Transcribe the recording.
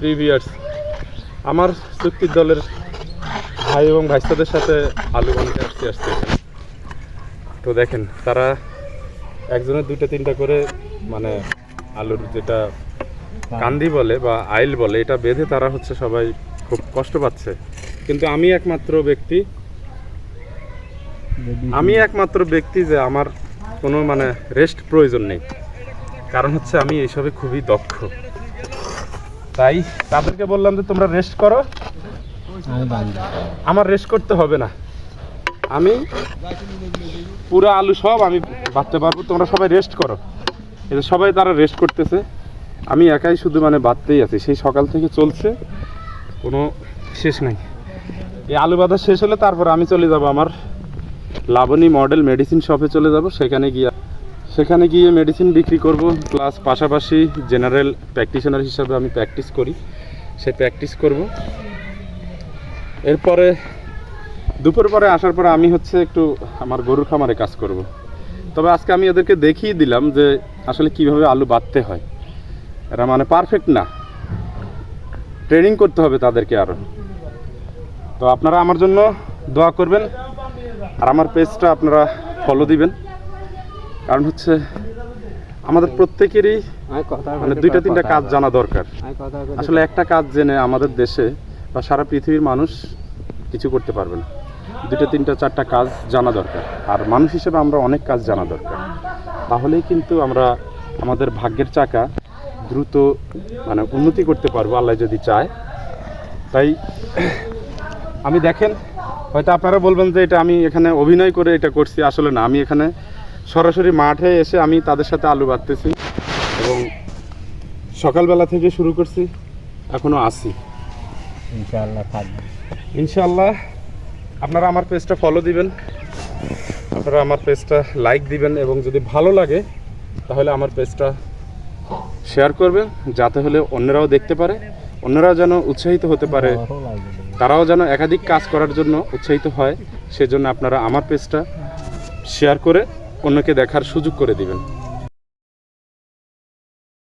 প্রিভিয়ার্স আমার চুক্তির দলের ভাই এবং ভাইস্তাদের সাথে আলু বানাতে আসতে আসতে। তো দেখেন, তারা একজনের দুইটা, তিনটা করে মানে আলুর যেটা কান্দি বলে বা আইল বলে, এটা বেঁধে তারা হচ্ছে সবাই খুব কষ্ট পাচ্ছে। কিন্তু আমি একমাত্র ব্যক্তি, আমি একমাত্র ব্যক্তি যে আমার কোনো মানে রেস্ট প্রয়োজন নেই। কারণ হচ্ছে আমি এইসবে খুবই দক্ষ। তাই তাদেরকে বললাম যে তোমরা রেস্ট করো। আমার রেস্ট করতে হবে না। আমি পুরো আলু সব আমি বাঁধতে পারব তোমরা সবাই রেস্ট করো। যে সবাই তারা রেস্ট করতেছে। আমি একাই শুধু মানে বাঁধতেই আছি। সেই সকাল থেকে চলছে কোনো শেষ নাই। এই আলু বাঁধা শেষ হলে তারপর আমি চলে যাব আমার লাবণী মডেল মেডিসিন শপে চলে যাব। সেখানে গিয়ে সেখানে গিয়ে মেডিসিন বিক্রি করব প্লাস পাশাপাশি জেনারেল প্র্যাকটিশনার হিসাবে আমি প্র্যাকটিস করি। সে প্র্যাকটিস করব। এরপরে দুপুর পরে আসার পরে আমি হচ্ছে একটু আমার গরুর খামারে কাজ করব। তবে আজকে আমি ওদেরকে দেখিয়ে দিলাম যে আসলে কীভাবে আলু বাঁধতে হয়। এরা মানে পারফেক্ট না। ট্রেনিং করতে হবে তাদেরকে আরও তো আপনারা আমার জন্য দোয়া করবেন। আর আমার পেজটা আপনারা ফলো দিবেন। কারণ হচ্ছে আমাদের প্রত্যেকেরই মানে দুইটা তিনটা কাজ জানা দরকার। আসলে একটা কাজ জেনে আমাদের দেশে বা সারা পৃথিবীর মানুষ কিছু করতে পারবে না। দুটো তিনটা চারটা কাজ জানা দরকার। আর মানুষ হিসেবে আমরা অনেক কাজ জানা দরকার। তাহলেই কিন্তু আমরা আমাদের ভাগ্যের চাকা দ্রুত মানে উন্নতি করতে পারব আল্লাহ যদি চায়। তাই আমি দেখেন হয়তো আপনারা বলবেন যে এটা আমি এখানে অভিনয় করে এটা করছি আসলে না। আমি এখানে সরাসরি মাঠে এসে আমি তাদের সাথে আলু বাঁধতেছি এবং সকালবেলা থেকে শুরু করছি এখনও আসি ইনশাআল্লাহ থাকবে ইনশাল্লাহ আপনারা আমার পেজটা ফলো দিবেন। আপনারা আমার পেজটা লাইক দিবেন এবং যদি ভালো লাগে তাহলে আমার পেজটা শেয়ার করবেন যাতে হলে অন্যরাও দেখতে পারে অন্যরাও যেন উৎসাহিত হতে পারে। তারাও যেন একাধিক কাজ করার জন্য উৎসাহিত হয় সেজন্য আপনারা আমার পেজটা শেয়ার করে অন্যকে দেখার সুযোগ করে দিবেন।